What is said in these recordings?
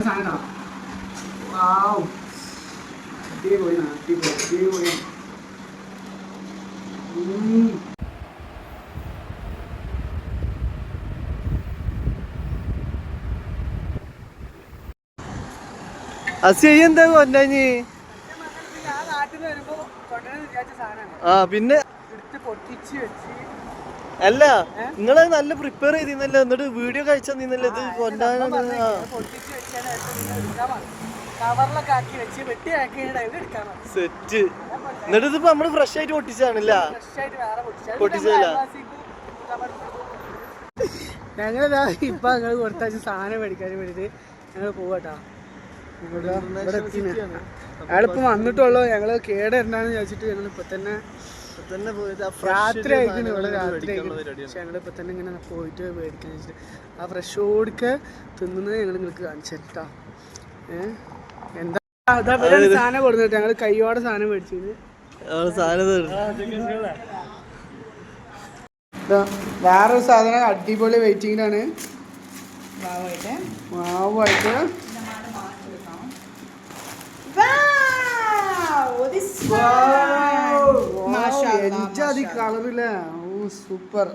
സാധനം വാവ്. അടിപൊളി അടിപൊളി അടിപൊളി. കൊണ്ടാഞ്ഞി ആ പിന്നെ? അല്ല നിങ്ങൾ നല്ല പ്രിപ്പയർ ചെയ്തിരുന്നല്ലോ. എന്നിട്ട് വീഡിയോ കഴിച്ചാൽ നിന്നല്ലേ ഇത് കൊണ്ടാണ് ആ. പൊട്ടിച്ച് വെച്ചാൽ എടുക്കാൻ പറഞ്ഞു കവറിലൊക്കെ ആക്കി വെച്ച് വെട്ടി ആക്കി ടൈമിൽ എടുക്കാൻ പറഞ്ഞു സെറ്റ്. എന്നിട്ട് ഇതിപ്പോ നമ്മൾ ഫ്രഷ് ആയിട്ട് പൊട്ടിച്ചാണില്ല ഫ്രഷ് ആയിട്ട് വേറെ പൊട്ടിച്ചാൽ ഇപ്പൊ ഞങ്ങൾ കൊടുത്തയച്ച സാധനം മേടിക്കാൻ വേണ്ടിട്ട് ഞങ്ങൾ പോവാട്ടാ. ഇവിടെ അയാളിപ്പോ വന്നിട്ടുള്ളൂ. ഞങ്ങൾ കേടരണ്ടാന്ന് വിചാരിച്ചിട്ട് ഞങ്ങൾ ഇപ്പൊ തന്നെ രാത്രി ആയിക്കണ് ഇവിടെ രാത്രി പക്ഷെ ഞങ്ങൾ ഇപ്പൊ തന്നെ ഇങ്ങനെ പോയിട്ട് മേടിക്കാൻ വെച്ചിട്ട് ആ ഫ്രഷ് ഓടിക്ക് തിന്നുന്നത് ഞങ്ങൾ നിങ്ങൾക്ക് കാണിച്ചു തരട്ടാ ഏഹ് എന്താ? അതാ സാധനം കൊടുത്തിട്ട് ഞങ്ങൾ കയ്യോടെ സാധനം മേടിച്ചത് വേറൊരു സാധനം അടിപൊളി വെയിറ്റിംഗിലാണ് മാവായിട്ട്. മാവായിട്ട്. കളറില്ല ഓ സൂപ്പർ.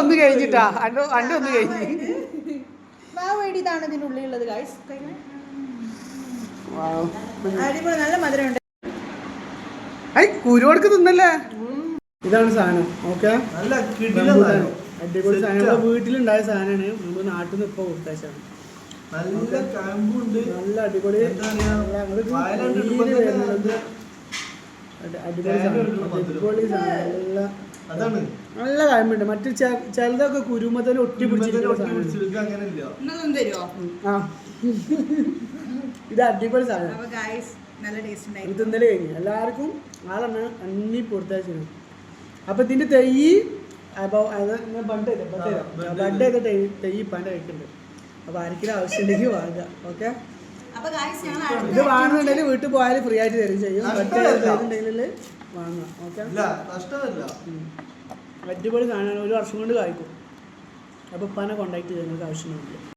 ഒന്ന് കഴിഞ്ഞിട്ടാ. അന്റെ ഒന്ന് കഴിഞ്ഞ്. ഇതാണ് ഗൈസ്. അടിപൊളി നല്ല മധുരമുണ്ട്. ഐ കുരുവടക്ക് തിന്നല്ലേ? ഇതാണ് സാധനം ഓക്കെ. അടിപൊളി സാധനം. വീട്ടിലുണ്ടായ സാധനമാണ്. നമ്മുടെ നാട്ടിൽ നിന്ന് ഇപ്പൊ കൊടുത്തയച്ചാണ് നല്ല കാമ്പുണ്ട്. നല്ല അടിപൊളി. നല്ല അടിപൊളി അതാണ്. നല്ല മറ്റു ചിലതൊക്കെ കുരുമത്തിൽ ഒട്ടി ആ. ഇത് അടിപൊളി സാധനം. ഇത് ഇന്നലെ കഴിഞ്ഞു. എല്ലാവർക്കും ആളെണ്ണ അന്നി ചെയ്യണം അപ്പൊ ഇതിന്റെ തെയ്യ് അപ്പൊ അത് ബണ്ട് ചെയ്തേ, ബണ്ട് ബണ്ട് ബണ്ട് ചെയ്ത തെയ്യ് തെയ്യ് ഇപ്പാന്റെ കഴിക്കുന്നുണ്ട് അപ്പൊ ആർക്കും ആവശ്യമുണ്ടെങ്കിൽ വാങ്ങുക ഓക്കെ? ഇത് വാങ്ങുന്നുണ്ടെങ്കിൽ വീട്ടിൽ പോയാലും ഫ്രീ ആയിട്ട് തരും ചെയ്യും. വാങ്ങാം. ഓക്കെ? അടിപൊളി കാണാൻ ഒരു വർഷം കൊണ്ട് കായ്ക്കും. അപ്പോൾ ഉപ്പാനെ കോണ്ടാക്ട് ചെയ്യുന്നത് നിങ്ങൾക്ക് ആവശ്യമുണ്ടെങ്കിൽ.